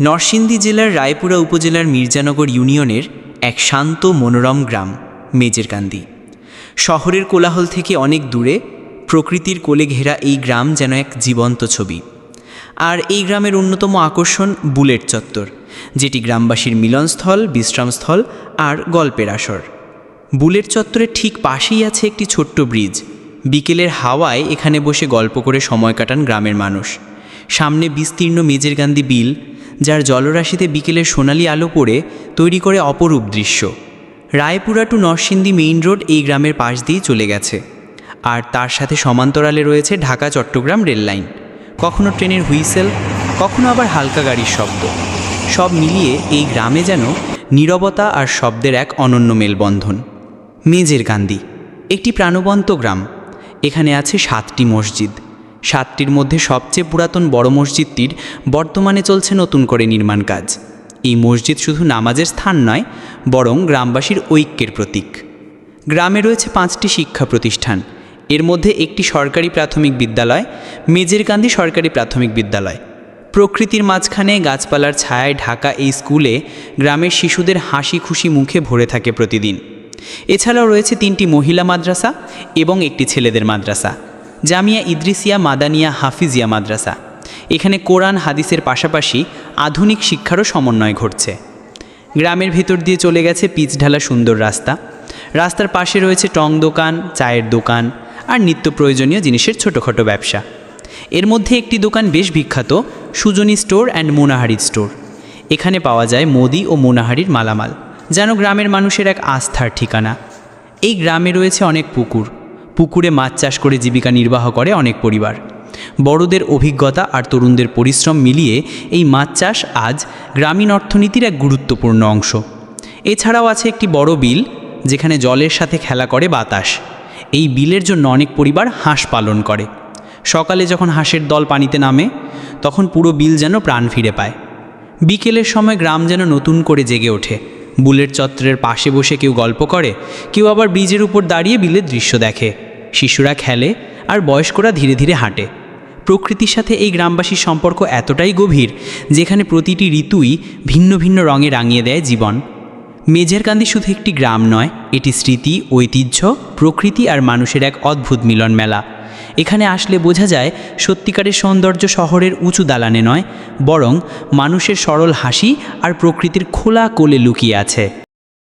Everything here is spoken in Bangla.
নরসিংদী জেলার রায়পুরা উপজেলার মির্জানগর ইউনিয়নের এক শান্ত মনোরম গ্রাম, মেজেরকান্দি। শহরের কোলাহল থেকে অনেক দূরে প্রকৃতির কোলে ঘেরা এই গ্রাম যেন এক জীবন্ত ছবি। আর এই গ্রামের অন্যতম আকর্ষণ বুলেট চত্বর, যেটি গ্রামবাসীর মিলনস্থল, বিশ্রামস্থল আর গল্পের আসর। বুলেট চত্বরের ঠিক পাশেই আছে একটি ছোট্ট ব্রিজ। বিকেলের হাওয়ায় এখানে বসে গল্প করে সময় কাটান গ্রামের মানুষ। সামনে বিস্তীর্ণ মেজেরকান্দি বিল, যার জলরাশিতে বিকেলের সোনালি আলো পড়ে, তৈরি করে অপরূপ দৃশ্য। Raipura to Narsingdi main road এই গ্রামের পাশ দিয়েই চলে গেছে। আর তার সাথে সমান্তরালে রয়েছে ঢাকা চট্টগ্রাম রেল লাইন। কখনো ট্রেনের হুইসেল, কখনো আবার হালকা গাড়ির শব্দ। সব মিলিয়ে এই গ্রামে যেন নীরবতা আর শব্দের এক অনন্য মেলবন্ধন। মেজের কান্দি একটি প্রাণবন্ত গ্রাম। এখানে আছে সাতটি মসজিদ। সাতটির মধ্যে সবচেয়ে পুরাতন বড় মসজিদটির বর্তমানে চলছে নতুন করে নির্মাণ কাজ। এই মসজিদ শুধু নামাজের স্থান নয়, বরং গ্রামবাসীর ঐক্যের প্রতীক। গ্রামে রয়েছে পাঁচটি শিক্ষা প্রতিষ্ঠান। এর মধ্যে একটি সরকারি প্রাথমিক বিদ্যালয়, মেজের মেজেরকান্দি সরকারি প্রাথমিক বিদ্যালয়। প্রকৃতির মাঝখানে গাছপালার ছায়ায় ঢাকা এই স্কুলে গ্রামের শিশুদের হাসি খুশি মুখে ভরে থাকে প্রতিদিন। এছাড়াও রয়েছে তিনটি মহিলা মাদ্রাসা এবং একটি ছেলেদের মাদ্রাসা। জামিয়া ইদ্রিসিয়া মাদানিয়া হাফিজিয়া মাদ্রাসা। এখানে কোরআন হাদিসের পাশাপাশি আধুনিক শিক্ষারও সমন্বয় ঘটছে। গ্রামের ভিতর দিয়ে চলে গেছে পিচ ঢালা সুন্দর রাস্তা। রাস্তার পাশে রয়েছে টং দোকান, চায়ের দোকান আর নিত্য প্রয়োজনীয় জিনিসের ছোটোখাটো ব্যবসা। এর মধ্যে একটি দোকান বেশ বিখ্যাত, সুজনী স্টোর অ্যান্ড মোনাহারি স্টোর। এখানে পাওয়া যায় মোদি ও মোনাহারির মালামাল, যেন গ্রামের মানুষের এক আস্থার ঠিকানা। এই গ্রামে রয়েছে অনেক পুকুর পুকুরে মাছ চাষ করে জীবিকা নির্বাহ করে অনেক পরিবার। বড়দের অভিজ্ঞতা আর তরুণদের পরিশ্রম মিলিয়ে এই মাছ চাষ আজ গ্রামীণ অর্থনীতির এক গুরুত্বপূর্ণ অংশ। এছাড়াও আছে একটি বড় বিল, যেখানে জলের সাথে খেলা করে বাতাস। এই বিলের জন্য অনেক পরিবার হাঁস পালন করে। সকালে যখন হাঁসের দল পানিতে নামে, তখন পুরো বিল যেন প্রাণ ফিরে পায়। বিকেলের সময় গ্রাম যেন নতুন করে জেগে ওঠে। বুলেট চত্বরের পাশে বসে কেউ গল্প করে, কেউ আবার ব্রিজের উপর দাঁড়িয়ে বিলের দৃশ্য দেখে। শিশুরা খেলে আর বয়স্করা ধীরে ধীরে হাঁটে। প্রকৃতির সাথে এই গ্রামবাসীর সম্পর্ক এতটাই গভীর যেখানে প্রতিটি ঋতুই ভিন্ন ভিন্ন রঙে রাঙিয়ে দেয় জীবন। মেঝেরকান্দি শুধু একটি গ্রাম নয়, এটি স্মৃতি, ঐতিহ্য, প্রকৃতি আর মানুষের এক অদ্ভুত মিলন মেলা। এখানে আসলে বোঝা যায় সত্যিকারের সৌন্দর্য শহরের উঁচু দালানে নয়, বরং মানুষের সরল হাসি আর প্রকৃতির খোলা কোলে লুকিয়ে আছে।